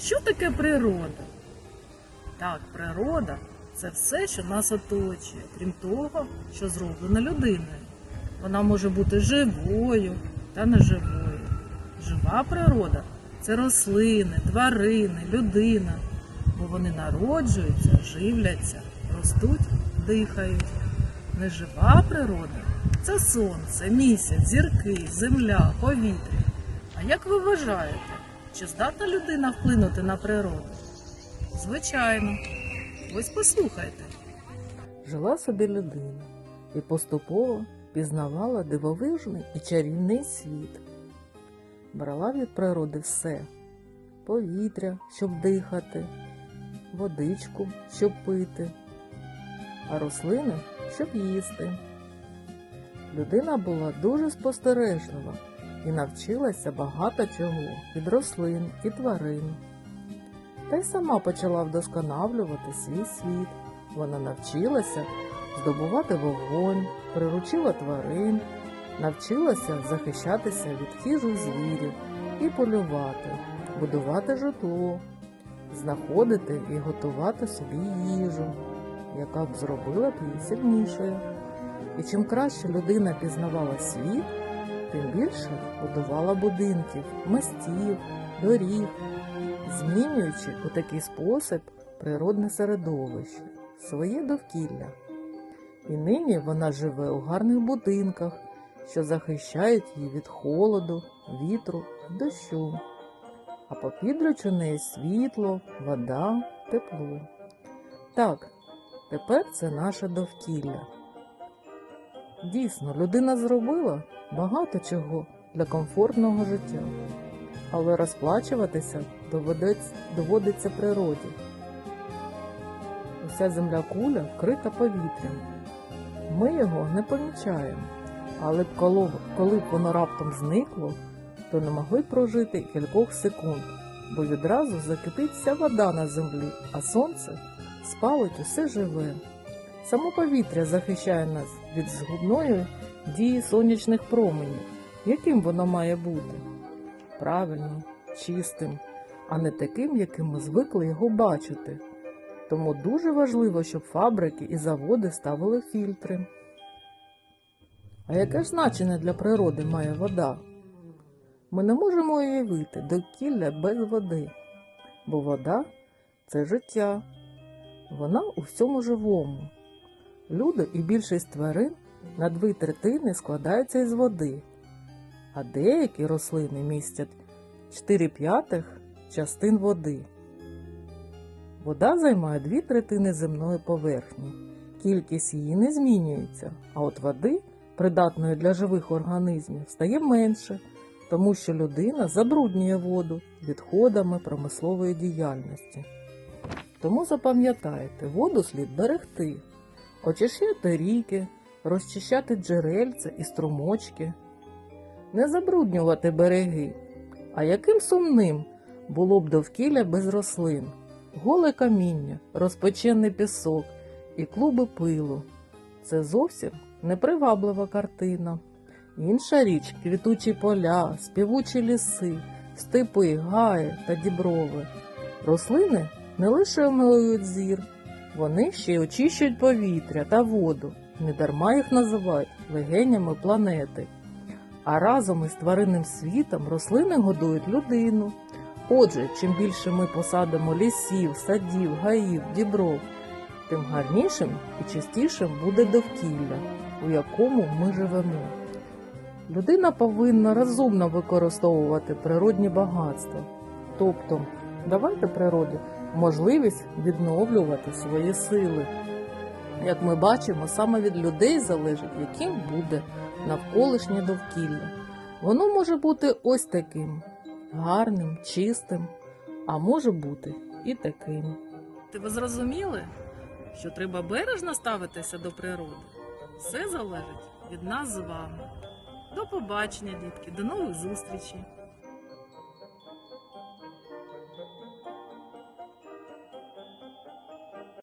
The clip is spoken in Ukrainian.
що таке природа? Так, природа це все, що нас оточує, крім того, що зроблено людиною. Вона може бути живою та неживою. Жива природа це рослини, тварини, людина, бо вони народжуються, живляться, ростуть, дихають. Нежива природа це сонце, місяць, зірки, земля, повітря. А як ви вважаєте, чи здатна людина вплинути на природу? Звичайно. Ось послухайте. Жила собі людина і поступово пізнавала дивовижний і чарівний світ. Брала від природи все повітря, щоб дихати, водичку, щоб пити, а рослини, щоб їсти. Людина була дуже спостережлива і навчилася багато чого від рослин і тварин. Та й сама почала вдосконалювати свій світ. Вона навчилася здобувати вогонь, приручила тварин, навчилася захищатися від хижих звірів і полювати, будувати житло, знаходити і готувати собі їжу, яка б зробила б її сильнішою. І чим краще людина пізнавала світ, тим більше будувала будинків, мостів, доріг, змінюючи у такий спосіб природне середовище, своє довкілля. І нині вона живе у гарних будинках, що захищають її від холоду, вітру, дощу. А попідряч у неї світло, вода, тепло. Так, тепер це наше довкілля. Дійсно, людина зробила багато чого для комфортного життя, але розплачуватися доводиться природі. Уся земля куля вкрита повітрям. Ми його не помічаємо, але коли б воно раптом зникло, то не могли прожити кількох секунд, бо відразу закипить вся вода на землі, а сонце спалить усе живе. Само повітря захищає нас від згубної дії сонячних променів. Яким воно має бути? Правильно, чистим, а не таким, яким ми звикли його бачити. Тому дуже важливо, щоб фабрики і заводи ставили фільтри. А яке ж значення для природи має вода? Ми не можемо уявити довкілля без води, бо вода це життя, вона у всьому живому. Люди і більшість тварин на дві третини складаються із води, а деякі рослини містять 4 п'ятих частин води. Вода займає дві третини земної поверхні. Кількість її не змінюється, а от води, придатної для живих організмів, стає менше, тому що людина забруднює воду відходами промислової діяльності. Тому запам'ятайте, воду слід берегти, очищати ріки, розчищати джерельця і струмочки, не забруднювати береги. А яким сумним було б довкілля без рослин? голе каміння, розпечений пісок і клуби пилу. Це зовсім неприваблива картина. Інша річ квітучі поля, співучі ліси, степи, гаї та діброви. Рослини не лише омилують зір, вони ще й очищують повітря та воду. Недарма їх називають легенями планети. А разом із тваринним світом рослини годують людину. Отже, чим більше ми посадимо лісів, садів, гаїв, дібров, тим гарнішим і чистішим буде довкілля, у якому ми живемо. Людина повинна розумно використовувати природні багатства, тобто давайте природі можливість відновлювати свої сили. Як ми бачимо, саме від людей залежить, яким буде навколишнє довкілля. Воно може бути ось таким гарним, чистим, а може бути і таким. Ти ви зрозуміли, що треба бережно ставитися до природи? Все залежить від нас з вами. До побачення, дітки, до нових зустрічей!